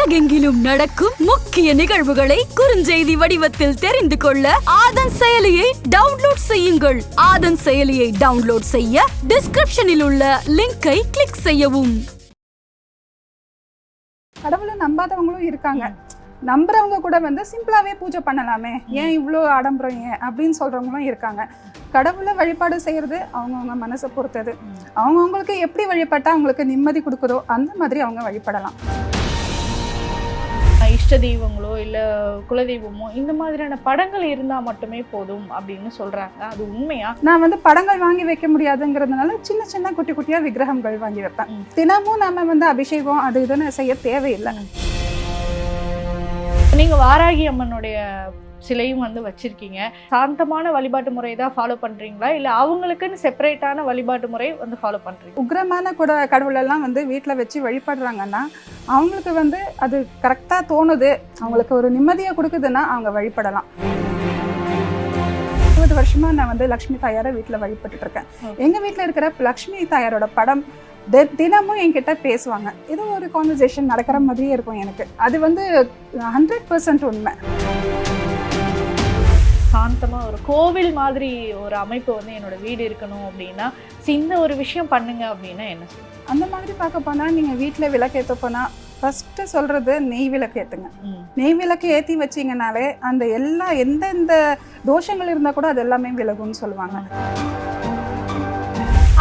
உலகெங்கிலும் நடக்கும் முக்கிய நிகழ்வுகளை குறுஞ்செய்தி வடிவத்தில் தெரிந்து கொள்ள ஆதன் செயலியை டவுன்லோட் செய்யுங்கள். ஆதன் செயலியை டவுன்லோட் செய்ய டிஸ்கிரிப்ஷனில் உள்ள லிங்கை கிளிக் செய்யவும். கடவுளை நம்பாதவங்களும் இருக்காங்க. நம்புறவங்க கூட வந்து சிம்பிளாவே பூஜை பண்ணலாமே. ஏன் இவ்வளோ ஆடம்பரம் ஏன்? அப்படின்னு சொல்றவங்களும் இருக்காங்க. கடவுளை வழிபாடு செய்யறது அவங்கவுங்க மனசை பொறுத்தது. அவங்கவுங்களுக்கு எப்படி வழிபட்டா அவங்களுக்கு நிம்மதி கொடுக்குதோ அந்த மாதிரி அவங்க வழிபடலாம். இஷ்ட தெய்வங்களோ இல்லை குலதெய்வமோ இந்த மாதிரியான படங்கள் இருந்தால் மட்டுமே போதும் அப்படின்னு சொல்கிறாங்க அது உண்மையா? நான் வந்து படங்கள் வாங்கி வைக்க முடியாதுங்கிறதுனால சின்ன சின்ன குட்டி குட்டியா விக்கிரகங்கள் வாங்கி வைப்பேன். தினமும் நம்ம வந்து அபிஷேகம் அது இதுன்னு செய்ய தேவையில்லை. நீங்கள் வாராகி அம்மனுடைய சிலையும் வந்து வச்சிருக்கீங்க. சாந்தமான வழிபாட்டு முறை தான் ஃபாலோ பண்ணுறீங்களா இல்லை அவங்களுக்குன்னு செப்பரேட்டான வழிபாட்டு முறை வந்து ஃபாலோ பண்ணுறீங்க உக்ரமான கூட கடவுளெல்லாம் வந்து வீட்டில் வச்சு வழிபடுறாங்கன்னா அவங்களுக்கு வந்து அது கரெக்டாக தோணுது. அவங்களுக்கு ஒரு நிம்மதியை கொடுக்குதுன்னா அவங்க வழிபடலாம். இருபது வருஷமா நான் வந்து லக்ஷ்மி தாயாரை வீட்டில் வழிபட்டுட்டு இருக்கேன் Okay. எங்க வீட்டில் இருக்கிற லக்ஷ்மி தாயாரோட படம் தினமும் என்கிட்ட பேசுவாங்க. இது ஒரு கான்வர்சேஷன் நடக்கிற மாதிரியே இருக்கும் எனக்கு. அது வந்து ஹண்ட்ரட் பர்சன்ட் உண்மை. சாந்தமாக ஒரு கோவில் மாதிரி ஒரு அமைப்பு வந்து என்னோட வீடு இருக்கணும் அப்படின்னா இந்த ஒரு விஷயம் பண்ணுங்க அப்படின்னா என்ன சொல்லுங்க அந்த மாதிரி பார்க்க போனால் நீங்கள் வீட்டில் விளக்கேற்ற போனால் ஃபஸ்ட்டு சொல்கிறது நெய் விளக்கு ஏற்றுங்க நெய் விளக்கு ஏற்றி வச்சிங்கனாலே அந்த எல்லா எந்தெந்த தோஷங்கள் இருந்தால் கூட அது எல்லாமே விலகும்னு சொல்லுவாங்க.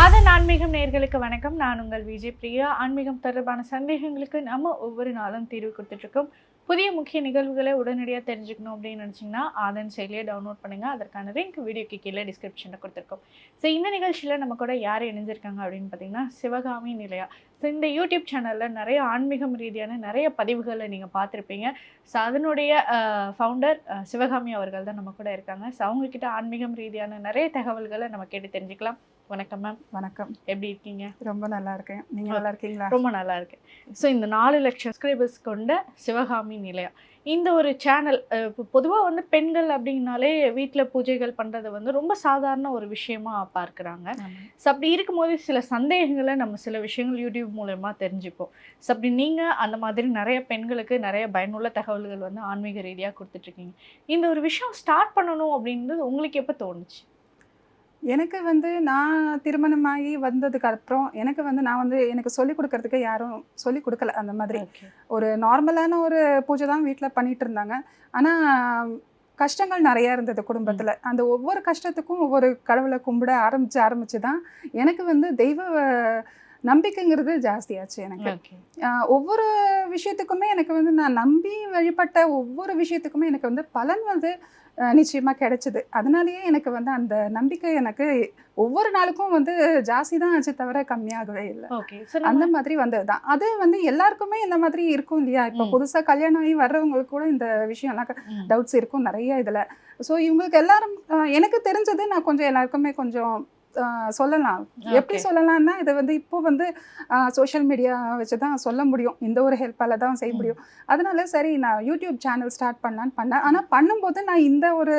அதன் ஆன்மீகம் நேர்களுக்கு வணக்கம். நான் உங்கள் விஜய் பிரியா. ஆன்மீகம் தொடர்பான சந்தேகங்களுக்கு நம்ம ஒவ்வொரு நாளும் தீர்வு கொடுத்துட்ருக்கோம் புதிய முக்கிய நிகழ்வுகளை உடனடியாக தெரிஞ்சுக்கணும் அப்படின்னு நினச்சிங்கன்னா ஆதன் செயலியை டவுன்லோட் பண்ணுங்கள் அதற்கான லிங்க் வீடியோக்கு கீழே டிஸ்கிரிப்ஷனில் கொடுத்துருக்கோம். ஸோ இந்த நிகழ்ச்சியில் நம்ம கூட யார் இணைஞ்சிருக்காங்க அப்படின்னு பார்த்தீங்கன்னா சிவகாமி நிலையா. ஸோ இந்த யூடியூப் சேனலில் நிறைய ஆன்மீகம் ரீதியான நிறைய பதிவுகளை நீங்கள் பார்த்துருப்பீங்க. ஸோ அதனுடைய ஃபவுண்டர் சிவகாமி அவர்கள் தான் நம்ம கூட இருக்காங்க. ஸோ அவங்கக்கிட்ட ஆன்மீகம் ரீதியான நிறைய தகவல்களை நம்ம கேட்டு தெரிஞ்சுக்கலாம். வணக்கம் மேம் வணக்கம். எப்படி இருக்கீங்க? ரொம்ப நல்லா இருக்கேன். நீங்கள் நல்லா இருக்கீங்களா? ரொம்ப நல்லா இருக்கு ஸோ இந்த நாலு லட்சம் சப்ஸ்கிரைபர்ஸ் கொண்ட சிவகாமி நிலையா. இந்த ஒரு சேனல் இப்போ பொதுவாக வந்து பெண்கள் அப்படின்னாலே வீட்டில் பூஜைகள் பண்ணுறது வந்து ரொம்ப சாதாரண ஒரு விஷயமா பார்க்குறாங்க. ஸோ அப்படி இருக்கும்போது சில சந்தேகங்களை நம்ம சில விஷயங்கள் யூடியூப் மூலயமா தெரிஞ்சுப்போம். ஸோ அப்படி நீங்கள் அந்த மாதிரி நிறைய பெண்களுக்கு நிறைய பயனுள்ள தகவல்கள் வந்து ஆன்மீக ரீதியாக கொடுத்துட்ருக்கீங்க இந்த ஒரு விஷயம் ஸ்டார்ட் பண்ணணும் அப்படின்றது உங்களுக்கு எப்போ தோணுச்சு? எனக்கு வந்து நான் திருமணமாகி வந்ததுக்கு அப்புறம் எனக்கு வந்து நான் வந்து எனக்கு சொல்லிக் கொடுக்கறதுக்கு யாரும் சொல்லிக் கொடுக்கல அந்த மாதிரி. ஒரு நார்மலான ஒரு பூஜை தான் வீட்டில் பண்ணிட்டு இருந்தாங்க. ஆனால் கஷ்டங்கள் நிறைய இருந்தது குடும்பத்தில். அந்த ஒவ்வொரு கஷ்டத்துக்கும் ஒவ்வொரு கடவுளை கும்பிட ஆரம்பிச்சு ஆரம்பிச்சு தான் எனக்கு வந்து தெய்வ நம்பிக்கைங்கிறது ஜாஸ்தியாச்சு எனக்கு. ஒவ்வொரு விஷயத்துக்குமே எனக்கு வந்து நான் நம்பி வழிபட்ட ஒவ்வொரு விஷயத்துக்குமே எனக்கு வந்து பலன் வந்து ஆஹ் நிச்சயமா கிடைச்சது. அதனாலேயே எனக்கு வந்து அந்த நம்பிக்கை எனக்கு ஒவ்வொரு நாளுக்கும் வந்து ஜாஸ்தி தான் ஆச்சு தவிர கம்மியாகவே இல்லை. ஓகே. அந்த மாதிரி வந்ததுதான். அது வந்து எல்லாருக்குமே இந்த மாதிரி இருக்கும் இல்லையா? இப்போ ம். புதுசா கல்யாணம் ஆகி வர்றவங்களுக்கு கூட இந்த விஷயம்லாம் டவுட்ஸ் இருக்கும் நிறைய இதுல. ஸோ இவங்களுக்கு எல்லாரும் எனக்கு தெரிஞ்சது நான் கொஞ்சம் எல்லாருக்குமே கொஞ்சம் சொல்லலாம் எப்படி. சொல்லலாம்னா இது வந்து இப்போ வந்து சோஷியல் மீடியா வச்சு தான் சொல்ல முடியும் இந்த ஒரு ஹெல்ப்பால தான் செய்ய. முடியும் அதனால சரி நான் யூடியூப் சேனல் ஸ்டார்ட் பண்ணலான்னு பண்ணேன் ஆனால் பண்ணும்போது நான் இந்த ஒரு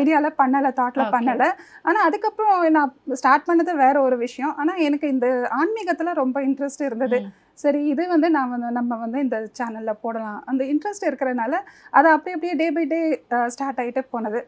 ஐடியாவில் பண்ணலை தாட்டில். பண்ணலை ஆனால் அதுக்கப்புறம் நான் ஸ்டார்ட் பண்ணது வேற ஒரு விஷயம் ஆனால் எனக்கு இந்த ஆன்மீகத்தில் ரொம்ப இன்ட்ரெஸ்ட் இருந்தது. சரி இது வந்து நான் வந்து நம்ம வந்து இந்த சேனலில் போடலாம் அந்த இன்ட்ரெஸ்ட் இருக்கிறனால அது அப்படியே அப்படியே டே பை டே ஸ்டார்ட் ஆகிட்டே போனது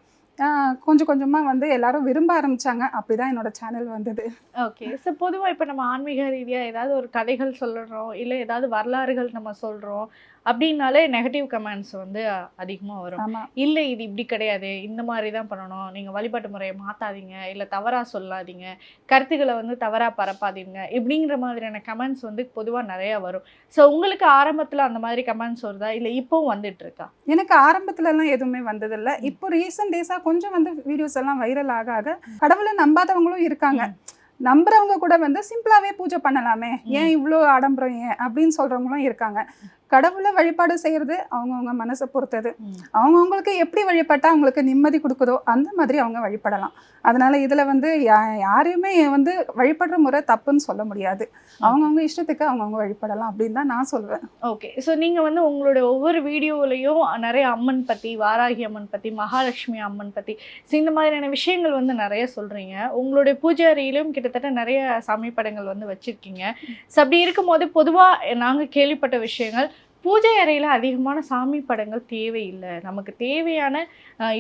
கொஞ்சம் கொஞ்சமாக வந்து எல்லாரும் விரும்ப ஆரம்பிச்சாங்க. அப்படிதான் என்னோட சேனல் வந்தது. ஓகே ஸோ பொதுவாக இப்போ நம்ம ஆன்மீக ரீதியாக ஏதாவது ஒரு கதைகள் சொல்லுறோம் இல்லை ஏதாவது வரலாறுகள் நம்ம சொல்கிறோம் அப்படின்னாலே நெகட்டிவ் கமெண்ட்ஸ் வந்து அதிகமாக வரும். ஆமா. இல்லை இது இப்படி கிடையாது. இந்த மாதிரி தான் பண்ணணும். நீங்கள் வழிபாட்டு முறையை மாற்றாதீங்க இல்லை தவறாக சொல்லாதீங்க. கருத்துக்களை வந்து தவறாக பரப்பாதீங்க. இப்படிங்கிற மாதிரியான கமெண்ட்ஸ் வந்து பொதுவாக நிறையா வரும். ஸோ உங்களுக்கு ஆரம்பத்தில் அந்த மாதிரி கமெண்ட்ஸ் வருதா? இல்லை இப்போவும் வந்துட்டு இருக்கா? எனக்கு ஆரம்பத்துல எல்லாம் எதுவுமே வந்ததில்ல. இப்போ ரீசெண்ட் டேஸா கொஞ்சம் வந்து வீடியோஸ் எல்லாம் வைரல் ஆக ஆக கடவுளை நம்பாதவங்களும் இருக்காங்க. நம்புறவங்க கூட வந்து சிம்பிளாவே பூஜை பண்ணலாமே. ஏன் இவ்வளோ ஆடம்பரம் ஏன்? அப்படின்னு சொல்றவங்களும் இருக்காங்க. கடவுளை வழிபாடு செய்யறது அவங்கவுங்க மனசை பொறுத்தது. அவங்கவுங்களுக்கு எப்படி வழிபட்டா அவங்களுக்கு நிம்மதி கொடுக்குதோ அந்த மாதிரி அவங்க வழிபடலாம். அதனால இதுல வந்து யா- யாரையுமே வந்து வழிபடுற முறை தப்புன்னு சொல்ல முடியாது. அவங்கவுங்க இஷ்டத்துக்கு அவங்கவுங்க வழிபடலாம் அப்படின்னு தான் நான் சொல்வேன். ஓகே. ஸோ நீங்கள் வந்து உங்களுடைய ஒவ்வொரு வீடியோலையும் நிறைய அம்மன் பற்றி வாராகி அம்மன் பற்றி மகாலட்சுமி அம்மன் பற்றி ஸோ இந்த மாதிரியான விஷயங்கள் வந்து நிறைய சொல்கிறீங்க உங்களுடைய பூஜை அறையிலும் கிட்டத்தட்ட நிறைய சாமி படங்கள் வந்து வச்சுருக்கீங்க. ஸோ அப்படி இருக்கும்போது பொதுவாக நாங்கள் கேள்விப்பட்ட விஷயங்கள் பூஜை அறையில் அதிகமான சாமி படங்கள் தேவையில்லை. நமக்கு தேவையான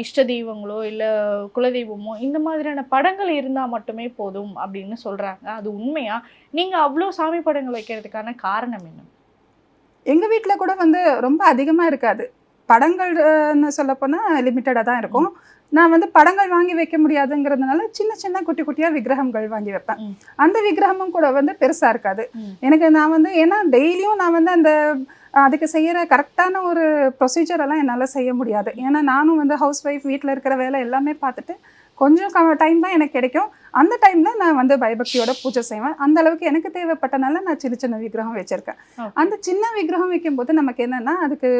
இஷ்ட தெய்வங்களோ இல்லை குலதெய்வமோ இந்த மாதிரியான படங்கள் இருந்தால் மட்டுமே போதும் அப்படின்னு சொல்கிறாங்க அது உண்மையா? நீங்கள் அவ்வளோ சாமி படங்கள் வைக்கிறதுக்கான காரணம் என்ன? எங்கள் வீட்டில் கூட வந்து ரொம்ப அதிகமாக இருக்காது. படங்கள்னு சொல்ல போனா லிமிட்டடா தான் இருக்கும். நான் வந்து படங்கள் வாங்கி வைக்க முடியாதுங்கிறதுனால சின்ன சின்ன குட்டி குட்டியா விக்கிரகங்கள் வாங்கி வைப்பேன். அந்த விக்கிரகமும் கூட வந்து பெருசா இருக்காது. எனக்கு நான் வந்து ஏன்னா டெய்லியும் நான் வந்து அந்த அதுக்கு செய்யற கரெக்டான ஒரு ப்ரொசீஜர் எல்லாம் என்னால் செய்ய முடியாது. ஏன்னா நானும் வந்து ஹவுஸ் ஒய்ஃப் வீட்டில் இருக்கிற வேலை எல்லாமே பார்த்துட்டு கொஞ்சம் டைம் தான் எனக்கு கிடைக்கும். அந்த டைம்ல நான் வந்து பயபக்தியோட பூஜை செய்வேன். அந்த அளவுக்கு எனக்கு தேவைப்பட்டனால நான் சின்ன சின்ன விக்கிரகம் வச்சிருக்கேன். அந்த சின்ன விக்கிரகம் வைக்கும்போது நமக்கு என்னன்னா அதுக்கு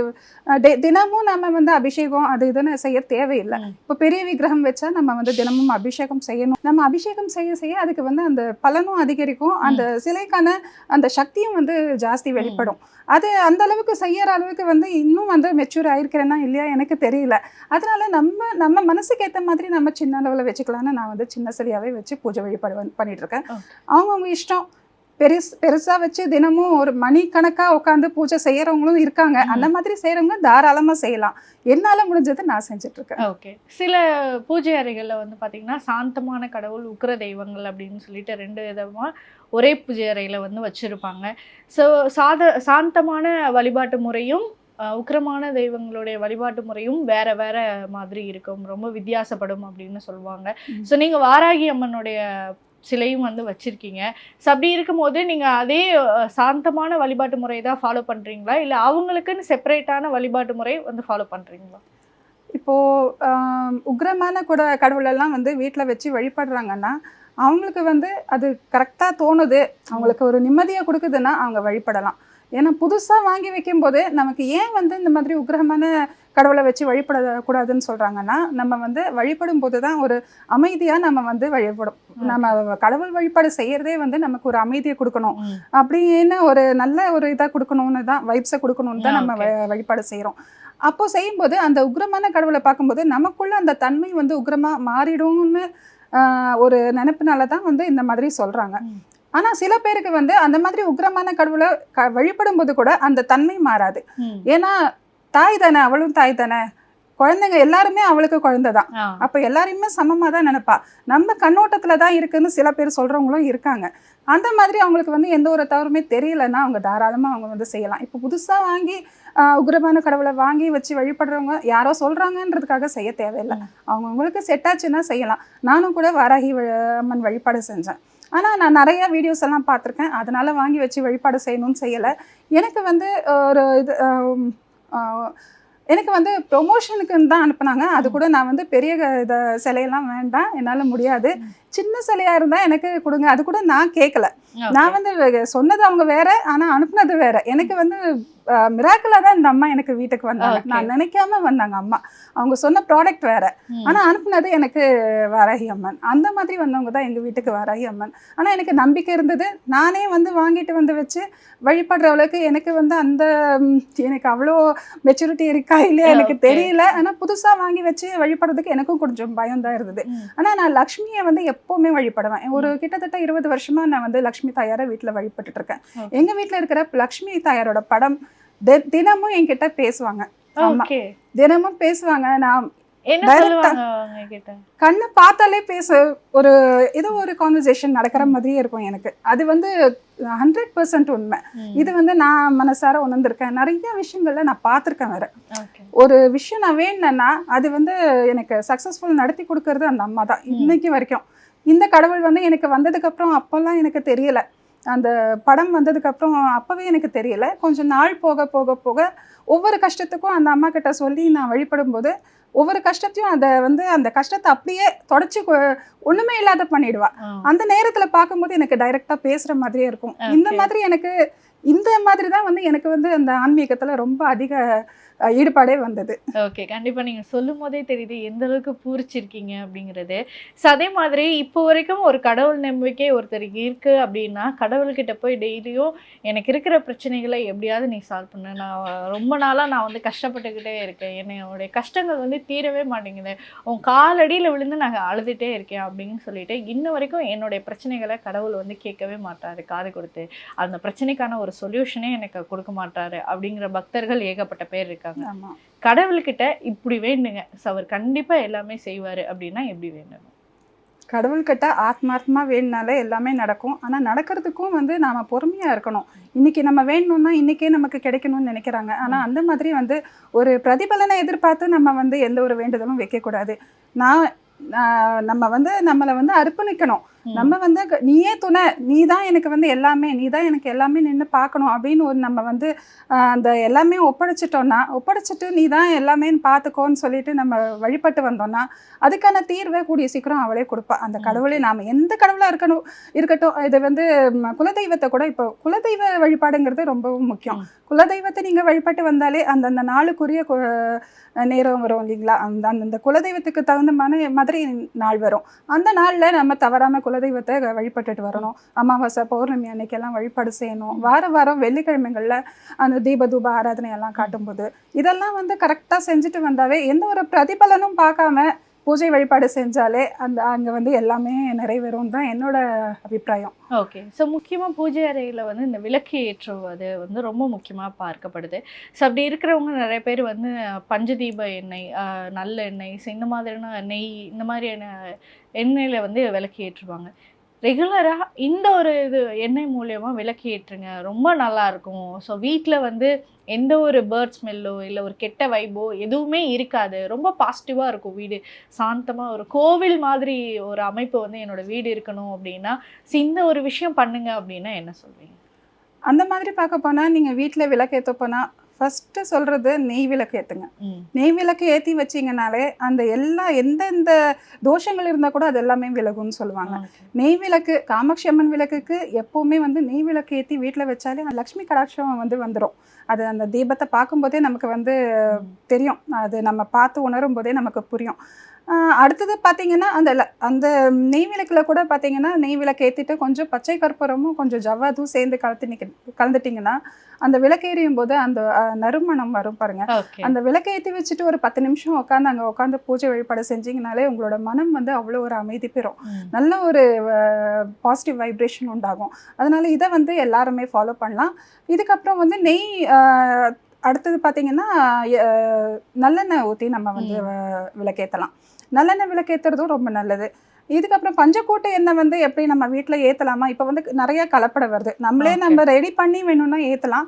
தினமும் நம்ம வந்து அபிஷேகம் அது இதுன்னு செய்ய தேவையில்லை. இப்போ பெரிய விக்கிரகம் வச்சா நம்ம வந்து தினமும் அபிஷேகம் செய்யணும். நம்ம அபிஷேகம் செய்ய செய்ய அதுக்கு வந்து அந்த பலனும் அதிகரிக்கும். அந்த சிலைக்கான அந்த சக்தியும் வந்து ஜாஸ்தி வெளிப்படும். அது அந்த அளவுக்கு செய்யற அளவுக்கு வந்து இன்னும் வந்து மெச்சூர் ஆயிருக்கிறேன்னா இல்லையா எனக்கு தெரியல. அதனால நம்ம நம்ம மனசுக்கு ஏற்ற மாதிரி நம்ம சின்ன அளவில் வச்சுக்கலாம்னு நான் வந்து சின்ன சிலையாவே வச்சு பூஜை வழிபாடு பண்ணிட்டு இருக்கேன். அவங்கவுங்க இஷ்டம். பெருசா வச்சு தினமும் ஒரு மணிக்கணக்கா உட்காந்து பூஜை செய்யறவங்களும் இருக்காங்க. அந்த மாதிரி செய்யறவங்க தாராளமா செய்யலாம். என்னால முடிஞ்சதை நான் செஞ்சுட்டு இருக்கேன் ஓகே. சில பூஜை அறைகளில் வந்து பார்த்தீங்கன்னா சாந்தமான கடவுள் உக்கிர தெய்வங்கள் அப்படின்னு சொல்லிட்டு ரெண்டு விதமாக ஒரே பூஜை அறையில் வந்து வச்சுருப்பாங்க. ஸோ சாத சாந்தமான வழிபாட்டு முறையும் உக்கிரமான தெய்வங்களுடைய வழிபாட்டு முறையும் வேற வேற மாதிரி இருக்கும். ரொம்ப வித்தியாசப்படும் அப்படின்னு சொல்லுவாங்க. ஸோ நீங்கள் வாராகி அம்மனுடைய சிலையும் வந்து வச்சிருக்கீங்க. ஸோ அப்படி இருக்கும்போது நீங்கள் அதே சாந்தமான வழிபாட்டு முறை தான் ஃபாலோ பண்ணுறீங்களா இல்லை அவங்களுக்குன்னு செப்பரேட்டான வழிபாட்டு முறை வந்து ஃபாலோ பண்ணுறீங்களா இப்போ ஆம், உக்ரமான கூட கடவுளெல்லாம் வந்து வீட்ல வச்சு வழிபடுறாங்கன்னா அவங்களுக்கு வந்து அது கரெக்டா தோணுது. அவங்களுக்கு ஒரு நிம்மதியை கொடுக்குதுன்னா அவங்க வழிபடலாம். ஏன்னா புதுசா வாங்கி வைக்கும்போது நமக்கு ஏன் வந்து இந்த மாதிரி உக்ரமான கடவுளை வச்சு வழிபட கூடாதுன்னு சொல்றாங்கன்னா நம்ம வந்து வழிபடும் போது தான் ஒரு அமைதியா நம்ம வந்து வழிபடும். நம்ம கடவுள் வழிபாடு செய்யறதே வந்து நமக்கு ஒரு அமைதியை கொடுக்கணும். அப்படின்னு ஒரு நல்ல ஒரு இதாக கொடுக்கணும்னு தான் வைப்ஸை கொடுக்கணும்னு தான் நம்ம வழிபாடு செய்கிறோம் அப்போ செய்யும்போது அந்த உக்ரமான கடவுளை பார்க்கும்போது நமக்குள்ள அந்த தன்மை வந்து உக்ரமா மாறிடும்னு ஒரு நினைப்புனால தான் வந்து இந்த மாதிரி சொல்றாங்க. ஆனா சில பேருக்கு வந்து அந்த மாதிரி உக்ரமான கடவுளை க வழிபடும் போது கூட அந்த தன்மை மாறாது. ஏன்னா தாய் தானே அவளும் தாய் தானே. குழந்தைங்க எல்லாருமே அவளுக்கு குழந்தை தான். அப்போ எல்லாரையுமே சமமாக தான் நினைப்பா. நம்ம கண்ணோட்டத்தில் தான் இருக்குன்னு சில பேர் சொல்கிறவங்களும் இருக்காங்க. அந்த மாதிரி அவங்களுக்கு வந்து எந்த ஒரு தவறுமே தெரியலன்னா அவங்க தாராளமாக அவங்க வந்து செய்யலாம். இப்போ புதுசாக வாங்கி உக்ரமான கடவுளை வாங்கி வச்சு வழிபடுறவங்க யாரோ சொல்கிறாங்கன்றதுக்காக செய்ய தேவையில்லை. அவங்கவுங்களுக்கு செட் ஆச்சுன்னா செய்யலாம். நானும் கூட வாராகி அம்மன் வழிபாடு செஞ்சேன். ஆனால் நான் நிறைய வீடியோஸ் எல்லாம் பார்த்துருக்கேன். அதனால வாங்கி வச்சு வழிபாடு செய்யணும்னு செய்யலை. எனக்கு வந்து ஒரு இது எனக்கு வந்து ப்ரொமோஷனுக்குன்னு தான் அனுப்புனாங்க. அது கூட நான் வந்து பெரிய இத சிலையெல்லாம் வேண்டாம். என்னால் முடியாது. சின்ன சிலையா இருந்தால் எனக்கு கொடுங்க. அது கூட நான் கேட்கல. நான் வந்து சொன்னது அவங்க வேற ஆனால் அனுப்புனது வேற. எனக்கு வந்து மிராக்கலாக தான் இந்த அம்மா எனக்கு வீட்டுக்கு வந்தாங்க. நான் நினைக்காம வந்தாங்க அம்மா. அவங்க சொன்ன ப்ராடக்ட் வேற. ஆனா அனுப்புனது எனக்கு வாராகி அம்மன். அந்த மாதிரி வந்தவங்க தான் எங்க வீட்டுக்கு வாராகி அம்மன். ஆனா எனக்கு நம்பிக்கை இருந்தது. நானே வந்து வாங்கிட்டு வந்து வச்சு வழிபடுற அளவுக்கு எனக்கு வந்து அந்த எனக்கு அவ்வளோ மெச்சூரிட்டி இருக்கா இல்லையா எனக்கு. தெரியல. ஆனா புதுசா வாங்கி வச்சு வழிபடுறதுக்கு எனக்கும் கொஞ்சம் பயம் தான் இருந்தது. ஆனா நான் லக்ஷ்மியை வந்து எப்பவுமே வழிபடுவேன். ஒரு கிட்டத்தட்ட இருபது வருஷமா நான் வந்து லக்ஷ்மி தாயாரை வீட்டுல வழிபட்டுட்டு இருக்கேன். Okay. எங்க வீட்டுல இருக்கிற லக்ஷ்மி தாயாரோட படம் தினமும் என்கிட்ட பேசுவாங்க. தினமும் பேசுவாங்க. நான் கண்ணை பார்த்தாலே பேச. ஒரு ஏதோ ஒரு கான்வர்சேஷன் நடக்கிற மாதிரியே இருக்கும் எனக்கு. அது வந்து ஹண்ட்ரட் பர்சன்ட் உண்மை. இது வந்து நான் மனசார உணர்ந்திருக்கேன். நிறைய விஷயங்கள்ல நான் பார்த்துருக்கேன் வேற. ஒரு விஷயம் நான் வேணுன்னா அது வந்து எனக்கு சக்ஸஸ்ஃபுல் நடத்தி கொடுக்கறது அந்த அம்மா தான். இன்னைக்கு வரைக்கும். இந்த கடவுள் வந்து எனக்கு வந்ததுக்கு அப்புறம் அப்போல்லாம் எனக்கு தெரியல. அந்த படம் வந்ததுக்கு அப்புறம் அப்பவே எனக்கு தெரியல கொஞ்சம் நாள் போக போக போக ஒவ்வொரு கஷ்டத்துக்கும் அந்த அம்மா கிட்ட சொல்லி நான் வழிபடும் போது ஒவ்வொரு கஷ்டத்தையும் அதை வந்து அந்த கஷ்டத்தை அப்படியே தொடச்சி ஒண்ணுமே இல்லாத பண்ணிடுவா. அந்த நேரத்துல பார்க்கும்போது எனக்கு டைரக்டா பேசுற மாதிரியே இருக்கும் இந்த. மாதிரி எனக்கு இந்த மாதிரி தான் வந்து எனக்கு வந்து அந்த ஆன்மீகத்துல ரொம்ப அதிக ஈடுபாடே வந்தது. ஓகே. கண்டிப்பாக நீங்கள் சொல்லும் போதே தெரியுது எந்த அளவுக்கு பூரிச்சிருக்கீங்க அப்படிங்கிறது. ஸோ அதே மாதிரி இப்போ வரைக்கும் ஒரு கடவுள் நம்பிக்கை ஒருத்தருக்கு இருக்கு அப்படின்னா கடவுள்கிட்ட போய் டெய்லியும் எனக்கு இருக்கிற பிரச்சனைகளை எப்படியாவது நீ சால்வ் பண்ணு. நான் ரொம்ப நாளாக நான் வந்து கஷ்டப்பட்டுக்கிட்டே இருக்கேன். என்னுடைய கஷ்டங்கள் வந்து தீரவே மாட்டேங்குது. உன் காலடியில் விழுந்து நான் அழுதுகிட்டே இருக்கேன் அப்படின்னு சொல்லிட்டு இன்ன வரைக்கும் என்னுடைய பிரச்சனைகளை கடவுள் வந்து கேட்கவே மாட்டாரு காது கொடுத்து. அந்த பிரச்சனைக்கான ஒரு ஒரு சொல்யூஷனே எனக்கு கொடுக்க மாட்டாரு அப்படிங்கிற பக்தர்கள் ஏகப்பட்ட பேர் இருக்காங்க. ஆமா. கடவுள்கிட்ட இப்படி வேண்டுங்க. அவர் கண்டிப்பா எல்லாமே செய்வாரு அப்படின்னா எப்படி வேண்டணும் கடவுள்கிட்ட ஆத்மார்த்தமா வேணுனாலே எல்லாமே நடக்கும். ஆனா நடக்கிறதுக்கும் வந்து நாம பொறுமையா இருக்கணும். இன்னைக்கு நம்ம வேணும்னா இன்னைக்கே நமக்கு கிடைக்கணும்னு நினைக்கிறாங்க. ஆனா அந்த மாதிரி வந்து ஒரு பிரதிபலனை எதிர்பார்த்து நம்ம வந்து எந்த ஒரு வேண்டுதலும் வைக்கக்கூடாது. நான் நம்ம வந்து நம்மளை வந்து அர்ப்பணிக்கணும். நம்ம வந்து நீயே துணை நீ தான் எனக்கு வந்து எல்லாமே நீ தான் எனக்கு எல்லாமே நின்று பார்க்கணும் அப்படின்னு ஒரு நம்ம வந்து அந்த எல்லாமே ஒப்படைச்சிட்டோம்னா ஒப்படைச்சிட்டு நீ தான் எல்லாமே பார்த்துக்கோன்னு சொல்லிட்டு நம்ம வழிபட்டு வந்தோம்னா அதுக்கான தீர்வை கூடிய சீக்கிரம் அவளே கொடுப்பா அந்த. கடவுளை நாம எந்த கடவுளா இருக்கணும் இருக்கட்டும் இது வந்து குலதெய்வத்தை கூட இப்போ குலதெய்வ வழிபாடுங்கிறது ரொம்பவும் முக்கியம். குலதெய்வத்தை நீங்க வழிபட்டு வந்தாலே அந்தந்த நாளுக்குரிய நேரம் வரும் இல்லைங்களா அந்த அந்தந்த குலதெய்வத்துக்கு தகுந்த மாதிரி மாதிரி நாள் வரும். அந்த நாளில் நம்ம தவறாமல் குலதெய்வத்தை வழிபட்டுட்டு வரணும். அமாவாசை பௌர்ணமி அன்னைக்கெல்லாம் வழிபாடு செய்யணும். வார வாரம் வெள்ளிக்கிழமைகளில் அந்த தீப தூப ஆராதனை எல்லாம் காட்டும்போது இதெல்லாம் வந்து கரெக்டாக செஞ்சுட்டு வந்தாவே எந்த ஒரு பிரதிபலனும் பார்க்காம பூஜை வழிபாடு செஞ்சாலே அந்த அங்கே வந்து எல்லாமே நிறைவேறும் தான் என்னோட அபிப்பிராயம். ஓகே. ஸோ முக்கியமாக பூஜை அறையில் வந்து இந்த விளக்கு ஏற்றுவது வந்து ரொம்ப முக்கியமாக பார்க்கப்படுது. ஸோ அப்படி இருக்கிறவங்க நிறைய பேர் வந்து பஞ்சதீப எண்ணெய் நல்லெண்ணெய் நல்ல எண்ணெய் ஸோ இந்த மாதிரியான நெய் இந்த மாதிரியான எண்ணெயில் வந்து விளக்கு ஏற்றுவாங்க. ரெகுலராக இந்த ஒரு இது எண்ணெய் மூலியமாக விளக்கு ஏற்றுங்க. ரொம்ப நல்லாயிருக்கும் ஸோ வீட்டில் வந்து எந்த ஒரு பேர்ட் ஸ்மெல்லோ இல்லை ஒரு கெட்ட வைபோ எதுவுமே இருக்காது. ரொம்ப பாசிட்டிவாக இருக்கும் வீடு. சாந்தமாக ஒரு கோவில் மாதிரி ஒரு அமைப்பு வந்து என்னோட வீடு இருக்கணும் அப்படின்னா ஸோ இந்த ஒரு விஷயம் பண்ணுங்க அப்படின்னா என்ன சொல்வீங்க? அந்த மாதிரி பார்க்க போனால் நீங்கள் வீட்டில் விளக்கேற்ற போனால் போனா ஃபர்ஸ்ட் சொல்றது நெய் விளக்கு ஏத்துங்க. ம். நெய் விளக்கு ஏத்தி வச்சீங்கனாலே அந்த எல்லா எந்தெந்த தோஷங்கள் இருந்தா கூட அது எல்லாமே விலகும்னு சொல்லுவாங்க. நெய் விளக்கு காமாட்சி அம்மன் விளக்குக்கு எப்பவுமே வந்து நெய் விளக்கு ஏற்றி வீட்டில் வச்சாலே அந்த லக்ஷ்மி கடாட்சம் வந்து வந்துடும் அது அந்த தீபத்தை பார்க்கும்போதே நமக்கு வந்து தெரியும். அது நம்ம பார்த்து உணரும் போதே நமக்கு புரியும். அடுத்தது பார்த்தீங்கன்னா அந்த அந்த நெய் விளக்குல கூட பார்த்தீங்கன்னா நெய் விளக்கு ஏற்றிட்டு கொஞ்சம் பச்சை கற்பூரமும் கொஞ்சம் ஜவ்வாதும் சேர்ந்து கலந்து நிக்க கலந்துட்டிங்கன்னா அந்த விளக்கு எரியும் போது அந்த நறுமணம் வரும் பாருங்க. அந்த விளக்கை ஏற்றி வச்சுட்டு ஒரு பத்து நிமிஷம் உட்காந்து அங்கே உட்காந்து பூஜை வழிபாடு செஞ்சீங்கனாலே உங்களோட மனம் வந்து அவ்வளோ ஒரு அமைதி பெறும். நல்ல ஒரு பாசிட்டிவ் வைப்ரேஷன் உண்டாகும். அதனால இதை வந்து எல்லாருமே ஃபாலோ பண்ணலாம். இதுக்கப்புறம் வந்து நெய் அடுத்தது பார்த்தீங்கன்னா நல்லெண்ணெய் ஊற்றி நம்ம வந்து விளக்கேற்றலாம் நல்லெண்ணெய் விளக்கேற்றுறதும் ரொம்ப நல்லது. இதுக்கப்புறம் பஞ்சக்கூட்டு எண்ணெய் வந்து எப்படி நம்ம வீட்டில் ஏற்றலாமா இப்போ வந்து நிறைய கலப்படம் வருது. நம்மளே. நம்ம ரெடி பண்ணி வேணும்னா ஏற்றலாம்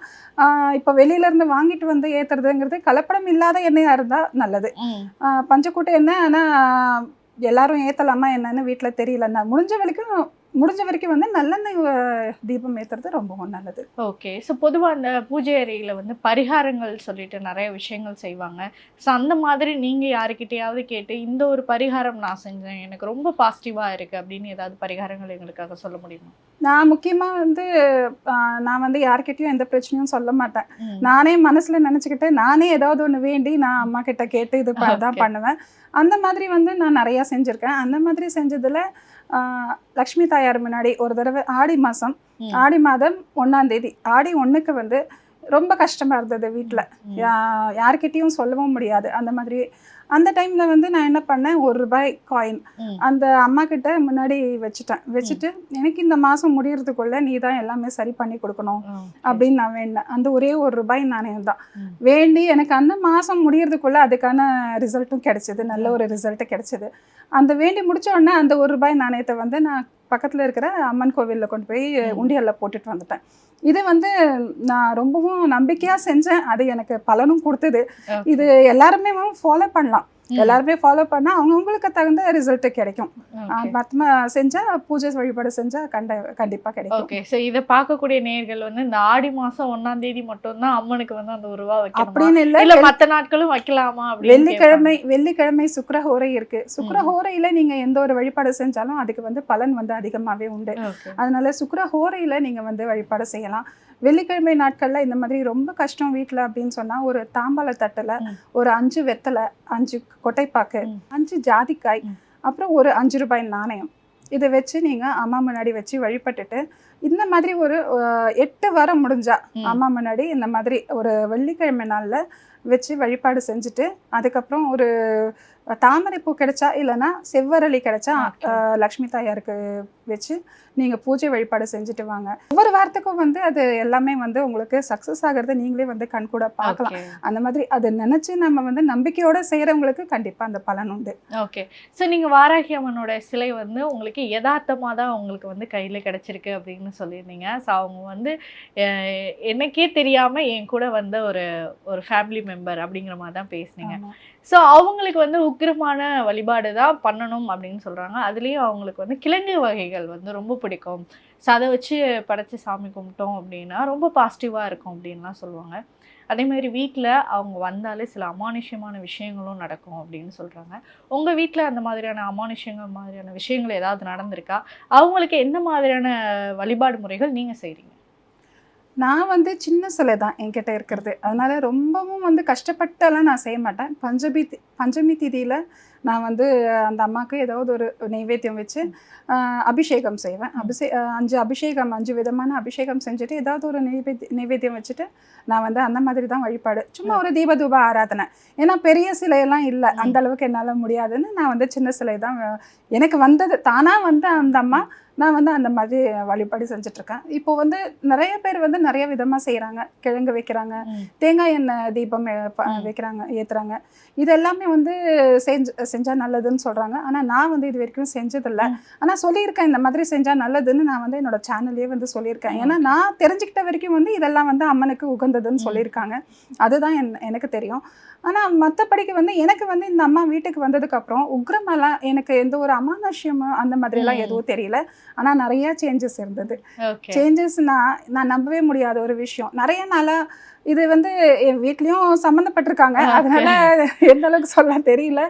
இப்போ வெளியிலேருந்து வாங்கிட்டு வந்து ஏற்றுறதுங்கிறது கலப்படம் இல்லாத எண்ணெயாக இருந்தால் நல்லது. பஞ்சக்கூட்டு எண்ணெய் ஆனால் எல்லாரும் ஏற்றலாமா என்னன்னு வீட்டில் தெரியல நான் முடிஞ்ச வரைக்கும் முடிஞ்ச வரைக்கும் வந்து நல்லெண்ணெய் தீபம் ஏற்றுறது ரொம்பவும் நல்லது. ஓகே ஸோ பொதுவாக அந்த பூஜை அறையில் வந்து பரிகாரங்கள் சொல்லிட்டு நிறைய விஷயங்கள் செய்வாங்க. ஸோ அந்த மாதிரி நீங்கள் யாருக்கிட்டையாவது கேட்டு இந்த ஒரு பரிகாரம் நான் செஞ்சேன். எனக்கு ரொம்ப பாசிட்டிவாக இருக்குது அப்படின்னு ஏதாவது பரிகாரங்கள் எங்களுக்காக சொல்ல முடியுமா? நான் முக்கியமாக வந்து நான் வந்து யார்கிட்டயும் எந்த பிரச்சனையும் சொல்ல மாட்டேன். நானே மனசுல நினைச்சுக்கிட்டு நானே ஏதாவது ஒன்று வேண்டி நான் அம்மா கிட்ட கேட்டு இது தான். பண்ணுவேன். அந்த மாதிரி வந்து நான் நிறையா செஞ்சுருக்கேன். அந்த மாதிரி செஞ்சதுல லக்ஷ்மி தாயார் முன்னாடி ஒரு தடவை ஆடி மாதம். ஆடி மாதம் ஒன்றாம் தேதி ஆடி ஒன்றுக்கு வந்து ரொம்ப கஷ்டமா இருந்தது வீட்டில் ம். யா- யார்கிட்டயும் சொல்லவும் முடியாது அந்த மாதிரி அந்த டைம்ல வந்து நான் என்ன பண்ணேன் ஒரு ரூபாய் காயின். அந்த அம்மா கிட்ட முன்னாடி வச்சுட்டேன் வச்சுட்டு எனக்கு இந்த மாசம் முடியறதுக்குள்ள நீ தான் எல்லாமே சரி பண்ணி கொடுக்கணும். அப்படின்னு நான் வேண்டினேன் அந்த ஒரே ஒரு ரூபாய் நாணயம் தான். வேண்டி எனக்கு அந்த மாசம் முடியறதுக்குள்ள அதுக்கான ரிசல்ட்டும் கிடைச்சது நல்ல ஒரு ரிசல்ட் கிடைச்சது அந்த வேண்டி முடிச்ச உடனே அந்த ஒரு ரூபாய் நாணயத்தை வந்து நான் பக்கத்துல இருக்கிற அம்மன் கோவில்ல கொண்டு போய். உண்டியல்ல போட்டுட்டு வந்துட்டேன் இது வந்து நான் ரொம்பவும் நம்பிக்கையா செஞ்சேன் அது எனக்கு பலனும் கொடுத்தது. இது எல்லாருமே ஃபாலோ பண்ணலாம். எல்லாருமே ஃபாலோ பண்ணா அவங்கவுங்களுக்கு தகுந்த ரிசல்ட் கிடைக்கும். Okay. பத்மா செஞ்சா பூஜை வழிபாடு செஞ்சா கண்ட கண்டிப்பா கிடைக்கும். ஓகே ஸோ இதை பார்க்கக்கூடிய நேர்கள் வந்து இந்த ஆடி மாசம் ஒன்னாம் தேதி மட்டும்தான் அம்மனுக்கு வந்து அந்த ஒரு ரூபா வைக்கணுமா? அப்படின்னு இல்ல இல்ல மத்த நாட்களும் வைக்கலாமா வெள்ளிக்கிழமை வெள்ளிக்கிழமை சுக்கிரஹோரை இருக்கு. சுக்கிரஹோரையில நீங்க எந்த ஒரு வழிபாடு செஞ்சாலும் அதுக்கு வந்து பலன் வந்து அதிகமாவே உண்டு. அதனால சுக்கிரஹோரையில நீங்க வந்து வழிபாடு செய்யலாம். வெள்ளிக்கிழமை நாட்கள்ல இந்த மாதிரி ரொம்ப கஷ்டம் வீட்ல அப்படின்னு சொன்னா ஒரு தாம்பாள தட்டுல. ஒரு அஞ்சு வெத்தலை அஞ்சு கொட்டைப்பாக்கு. அஞ்சு ஜாதிக்காய். அப்புறம் ஒரு அஞ்சு ரூபாய் நாணயம் இதை வச்சு நீங்க அம்மா முன்னாடி வச்சு வழிபட்டுட்டு இந்த மாதிரி ஒரு எட்டு வாரம் முடிஞ்சா. அம்மா முன்னாடி இந்த மாதிரி ஒரு வெள்ளிக்கிழமை நாள்ல வச்சு வழிபாடு செஞ்சுட்டு அதுக்கப்புறம் ஒரு தாமரைப்பூ கிடைச்சா இல்லைன்னா செவ்வரளி கிடைச்சா லக்ஷ்மி தாயாருக்கு வச்சு நீங்கள் பூஜை வழிபாடு செஞ்சுட்டு வாங்க. ஒவ்வொரு வாரத்துக்கும் வந்து அது எல்லாமே வந்து உங்களுக்கு சக்ஸஸ் ஆகிறத நீங்களே வந்து கண்கூட பார்க்கலாம். அந்த மாதிரி அதை நினச்சி நம்ம வந்து நம்பிக்கையோட செய்கிறவங்களுக்கு கண்டிப்பாக அந்த பலன் உண்டு. ஓகே ஸோ நீங்கள் வாராகி அம்மனோட சிலை வந்து உங்களுக்கு யதார்த்தமாக தான் உங்களுக்கு வந்து கையில் கிடச்சிருக்கு அப்படின்னு சொல்லியிருந்தீங்க. ஸோ அவங்க வந்து அஹ், எனக்கே தெரியாமல் என் கூட வந்த ஒரு ஒரு ஃபேமிலி மெம்பர் அப்படிங்கிற மாதிரி தான் பேசுனீங்க. ஸோ அவங்களுக்கு வந்து உக்கிரமான வழிபாடு தான் பண்ணணும் அப்படின்னு சொல்கிறாங்க அதுலேயும் அவங்களுக்கு வந்து கிழங்கு வகைகள் வந்து ரொம்ப பிடிக்கும். ஸோ அதை வச்சு படைச்சு சாமி கும்பிட்டோம் அப்படின்னா ரொம்ப பாசிட்டிவாக இருக்கும் அப்படின்லாம் சொல்லுவாங்க. அதே மாதிரி வீட்டில் அவங்க வந்தாலே சில அமானுஷ்யமான விஷயங்களும் நடக்கும் அப்படின்னு சொல்கிறாங்க உங்கள் வீட்டில் அந்த மாதிரியான அமானுஷ்யங்கள் மாதிரியான விஷயங்கள் ஏதாவது நடந்திருக்கா? அவங்களுக்கு என்ன மாதிரியான வழிபாடு முறைகள் நீங்கள் செய்கிறீங்க நான் வந்து சின்ன சிலை தான் என்கிட்ட இருக்கிறது. அதனால ரொம்பவும் வந்து கஷ்டப்பட்டெல்லாம் நான் செய்ய மாட்டேன். பஞ்சமி பஞ்சமி திதியில் நான் வந்து அந்த அம்மாவுக்கு ஏதாவது ஒரு நைவேத்தியம் வச்சு அபிஷேகம் செய்வேன். அபிஷே அஞ்சு அபிஷேகம் அஞ்சு விதமான அபிஷேகம் செஞ்சுட்டு ஏதாவது ஒரு நைவேத்தி நைவேத்தியம் வச்சுட்டு நான் வந்து அந்த மாதிரி தான் வழிபாடு. சும்மா ஒரு தீபதூப ஆராதனை. ஏன்னா பெரிய சிலையெல்லாம் இல்லை. அந்த அளவுக்கு என்னால் முடியாதுன்னு நான் வந்து சின்ன சிலை தான் எனக்கு வந்தது. தானாக வந்து அந்த அம்மா நான் வந்து அந்த மாதிரி வழிபாடு செஞ்சுட்ருக்கேன் இப்போ வந்து நிறைய பேர் வந்து நிறைய விதமாக செய்கிறாங்க கிழங்கு வைக்கிறாங்க. தேங்காய் எண்ணெய் தீபம். வைக்கிறாங்க ஏற்றுறாங்க இது எல்லாமே வந்து செஞ்சு செஞ்சால் நல்லதுன்னு சொல்கிறாங்க ஆனால் நான் வந்து இது வரைக்கும் செஞ்சதில்லை. ஆனால் சொல்லியிருக்கேன் இந்த மாதிரி செஞ்சால் நல்லதுன்னு நான் வந்து என்னோட சேனல்லே வந்து சொல்லியிருக்கேன் ஏன்னா நான் தெரிஞ்சுக்கிட்ட வரைக்கும் வந்து இதெல்லாம் வந்து அம்மனுக்கு உகந்ததுன்னு. சொல்லியிருக்காங்க அதுதான் என் எனக்கு தெரியும் ஆனால் மற்றபடிக்கு வந்து எனக்கு வந்து இந்த அம்மா வீட்டுக்கு வந்ததுக்கப்புறம் உக்ரமெல்லாம் எனக்கு எந்த ஒரு அமானுஷ்யம் அந்த மாதிரிலாம். எதுவும் தெரியல ஆனால் நிறைய சேஞ்சஸ் இருந்தது. சேஞ்சஸ்னா நான் நம்பவே முடியாத ஒரு விஷயம். நிறைய நாளா இது வந்து என் வீட்லயும் சம்மந்தப்பட்டிருக்காங்க. அதனால எந்த அளவுக்கு சொல்ல தெரியல.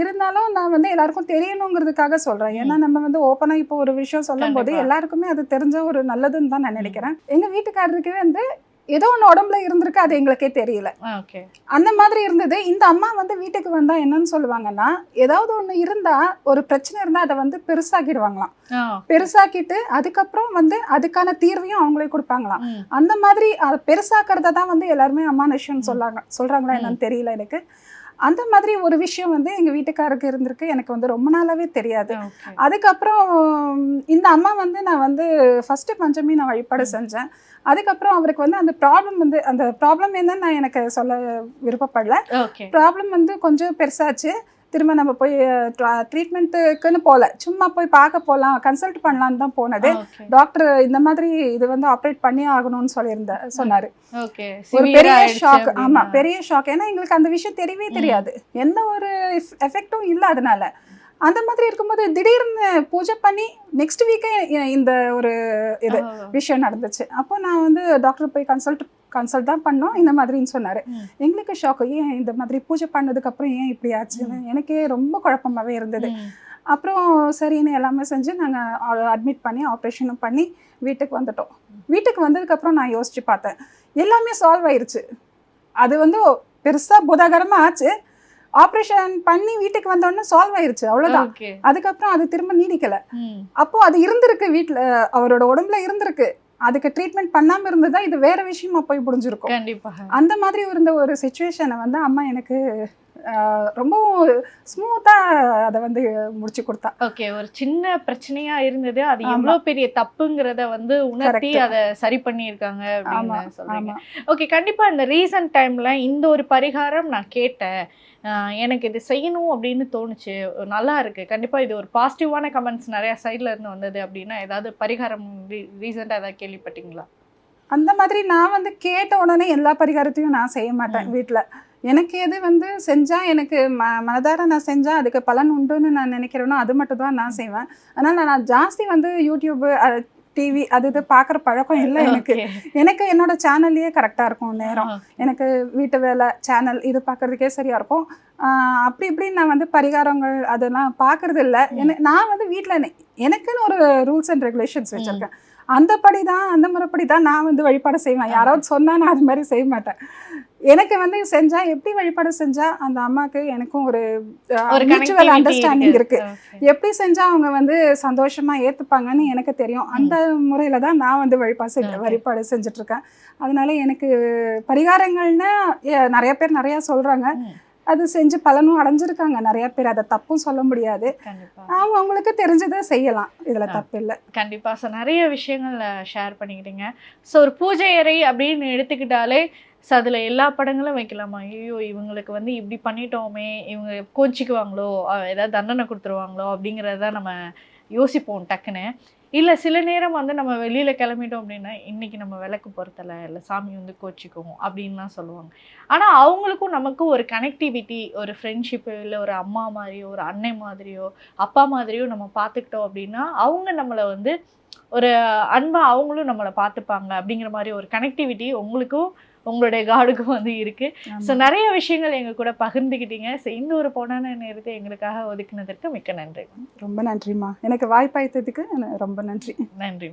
இருந்தாலும் நான் வந்து எல்லாருக்கும் தெரியணுங்கிறதுக்காக சொல்றேன். ஏன்னா நம்ம வந்து ஓப்பனா இப்போ ஒரு விஷயம் சொல்லும் போது. எல்லாருக்குமே அது தெரிஞ்ச ஒரு நல்லதுன்னு தான் நான் நினைக்கிறேன். எங்க வீட்டுக்காரருக்கு வந்து ஏதோ ஒன்று உடம்புல இருந்திருக்கு அது எங்களுக்கே தெரியல. அந்த மாதிரி இருந்தது. இந்த அம்மா வந்து வீட்டுக்கு வந்தா என்னன்னு சொல்லுவாங்கன்னா ஏதாவது ஒன்று இருந்தா ஒரு பிரச்சனை இருந்தா அதை வந்து பெருசாக்கிடுவாங்களாம். பெருசாக்கிட்டு அதுக்கப்புறம் வந்து அதுக்கான தீர்வையும் அவங்களே கொடுப்பாங்களாம். அந்த மாதிரி பெருசாக்கிறத தான் வந்து எல்லாருமே அம்மானுஷ்யம்னு சொல்லாங்க சொல்றாங்களா என்னன்னு தெரியல எனக்கு. அந்த மாதிரி ஒரு விஷயம் வந்து எங்க வீட்டுக்காருக்கு இருந்திருக்கு. எனக்கு வந்து ரொம்ப நாளாவே தெரியாது. அதுக்கப்புறம் இந்த அம்மா வந்து நான் வந்து ஃபர்ஸ்ட் பஞ்சமி நான் வழிபாடு செஞ்சேன். அதுக்கப்புறம் அவருக்கு வந்து அந்த ப்ராப்ளம் வந்து அந்த ப்ராப்ளம் என்னன்னு நான் எனக்கு சொல்ல விருப்பப்படல. ப்ராப்ளம் வந்து கொஞ்சம் பெருசாச்சு. திரும்ப நம்ம போய் ட்ரீட்மெண்ட்டுக்குன்னு போகல. சும்மா போய் பார்க்க போகலாம் கன்சல்ட் பண்ணலான்னு தான் போனது. டாக்டர் இந்த மாதிரி இது வந்து ஆப்ரேட் பண்ணி ஆகணும்னு சொல்லியிருந்த சொன்னாரு. ஒரு பெரிய ஷாக் ஆமா பெரிய ஷாக் ஏன்னா எங்களுக்கு அந்த விஷயம் தெரியவே தெரியாது. எந்த ஒரு எஃபெக்டும் இல்லை அதனால அந்த மாதிரி இருக்கும்போது திடீர்னு பூஜை பண்ணி நெக்ஸ்ட் வீக்கே இந்த ஒரு இது விஷயம் நடந்துச்சு. அப்போ நான் வந்து டாக்டர் போய் கன்சல்ட் கன்சல்ட் தான் பண்ணோம். இந்த மாதிரின்னு சொன்னாரு. எங்களுக்கு ஷாக் ஏன் இந்த மாதிரி பூஜை பண்ணதுக்கு அப்புறம் ஏன் இப்படி ஆச்சுன்னு எனக்கே ரொம்ப குழப்பமாவே இருந்தது. அப்புறம் சரின்னு எல்லாமே செஞ்சு நாங்கள் அட்மிட் பண்ணி ஆப்ரேஷனும் பண்ணி வீட்டுக்கு வந்துட்டோம். வீட்டுக்கு வந்ததுக்கப்புறம் நான் யோசிச்சு பார்த்தேன். எல்லாமே சால்வ் ஆயிருச்சு. அது வந்து பெருசாக புதாகரமாக ஆச்சு. ஆப்ரேஷன் பண்ணி வீட்டுக்கு வந்தோடனே சால்வ் ஆயிருச்சு அவ்வளோதான் ஓகே அதுக்கப்புறம் அது திரும்ப நீடிக்கல. அப்போ அது இருந்திருக்கு வீட்டில் அவரோட உடம்புல இருந்திருக்கு. அதுக்கு ட்ரீட்மெண்ட் பண்ணாமல் இருந்ததா இது வேற விஷயமா போய் முடிஞ்சிருக்கும் கண்டிப்பாக. அந்த மாதிரி இருந்த ஒரு சுச்சுவேஷனை வந்து அம்மா எனக்கு ரொம்பவும் ஸ்மூத்தாக அதை வந்து முடிச்சு கொடுத்தா. ஓகே ஒரு சின்ன பிரச்சனையா இருந்தது. அது ஆமா. எவ்வளவு பெரிய தப்புங்கிறத வந்து உணர்த்தி. அதை சரி பண்ணியிருக்காங்க அப்படின்னு சொல்றீங்க. ஆமா. ஓகே கண்டிப்பா இந்த ரீசன்ட் டைம்ல இந்த ஒரு பரிகாரம் நான் கேட்டேன். எனக்கு இது செய்யணும் அப்படின்னு தோணுச்சு. நல்லா இருக்கு. கண்டிப்பா இது ஒரு பாசிட்டிவான கமெண்ட்ஸ் நிறைய சைட்ல இருந்து வந்தது அப்படின்னா ஏதாவது பரிகாரம் ரீசெண்டா ஏதாவது கேள்விப்பட்டீங்களா? அந்த மாதிரி நான் வந்து கேட்ட உடனே எல்லா பரிகாரத்தையும் நான் செய்ய மாட்டேன் வீட்டில் எனக்கு எது வந்து செஞ்சால் எனக்கு ம மனதார நான் செஞ்சால் அதுக்கு பலன் உண்டுன்னு நான் நினைக்கிறேனோ அது மட்டும் தான் நான் செய்வேன். அதனால் நான் ஜாஸ்தி வந்து யூடியூப்பு டிவி அது இது பார்க்குற பழக்கம் இல்லை எனக்கு. எனக்கு என்னோட சேனல்லையே கரெக்டாக இருக்கும் நேரம். எனக்கு வீட்டு வேலை சேனல் இது பார்க்கறதுக்கே சரியா இருக்கும். அப்படி இப்படி நான் வந்து பரிகாரங்கள் அதெல்லாம் பார்க்கறது இல்லை. எனக்கு நான் வந்து வீட்டில் எனக்குன்னு ஒரு ரூல்ஸ் அண்ட் ரெகுலேஷன்ஸ் வச்சிருக்கேன். அந்த படி தான் அந்த முறைப்படி தான் நான் வந்து வழிபாடு செய்வேன். யாராவது சொன்னா நான் அது மாதிரி செய்ய மாட்டேன். எனக்கு வந்து செஞ்சா எப்படி வழிபாடு செஞ்சா அந்த அம்மாக்கு எனக்கும் ஒரு மியூச்சுவல் அண்டர்ஸ்டாண்டிங் இருக்கு. எப்படி செஞ்சா அவங்க வந்து சந்தோஷமா ஏத்துப்பாங்கன்னு எனக்கு தெரியும். அந்த முறையில தான் நான் வந்து வழிபாடு. வழிபாடு செஞ்சுட்டு இருக்கேன் அதனால எனக்கு பரிகாரங்கள்னா நிறைய பேர் நிறைய சொல்றாங்க. அது செஞ்சு பலனும் அடைஞ்சிருக்காங்க. நிறைய பேர் அதை தப்பும் சொல்ல முடியாது. அவங்க அவங்களுக்கு தெரிஞ்சதை செய்யலாம். இதுல. தப்பு இல்லை. கண்டிப்பா. ஸோ நிறைய விஷயங்கள் ஷேர் பண்ணிக்கிட்டீங்க. ஸோ ஒரு பூஜை அறை அப்படின்னு எடுத்துக்கிட்டாலே ஸோ அதில் எல்லா படங்களும் வைக்கலாமா? ஐயோ இவங்களுக்கு வந்து இப்படி பண்ணிட்டோமே இவங்க கோச்சிக்குவாங்களோ ஏதாவது தண்டனை கொடுத்துருவாங்களோ அப்படிங்கிறத நம்ம யோசிப்போம் டக்குன்னு. இல்லை சில நேரம் வந்து நம்ம வெளியில் கிளம்பிட்டோம் அப்படின்னா இன்றைக்கி நம்ம விளக்கு பொறுத்தலை இல்லை சாமி வந்து கோச்சிக்கும் அப்படின்லாம் சொல்லுவாங்க. ஆனால் அவங்களுக்கும் நமக்கும் ஒரு கனெக்டிவிட்டி ஒரு ஃப்ரெண்ட்ஷிப்பு இல்லை ஒரு அம்மா மாதிரியோ ஒரு அன்னை மாதிரியோ அப்பா மாதிரியோ நம்ம பார்த்துக்கிட்டோம் அப்படின்னா அவங்க நம்மளை வந்து ஒரு அன்பாக அவங்களும் நம்மளை பார்த்துப்பாங்க அப்படிங்கிற மாதிரி ஒரு கனெக்டிவிட்டி உங்களுக்கும் உங்களுடைய காடுக்கும் வந்து இருக்கு. ஸோ நிறைய விஷயங்கள் எங்க கூட பகிர்ந்துக்கிட்டீங்க ஸோ இந்த ஒரு பொன்னான நேரத்தை எங்களுக்காக ஒதுக்கினதற்கு மிக்க நன்றி. ரொம்ப நன்றிம்மா. எனக்கு வாய்ப்பாய்த்ததுக்கு ரொம்ப நன்றி. நன்றி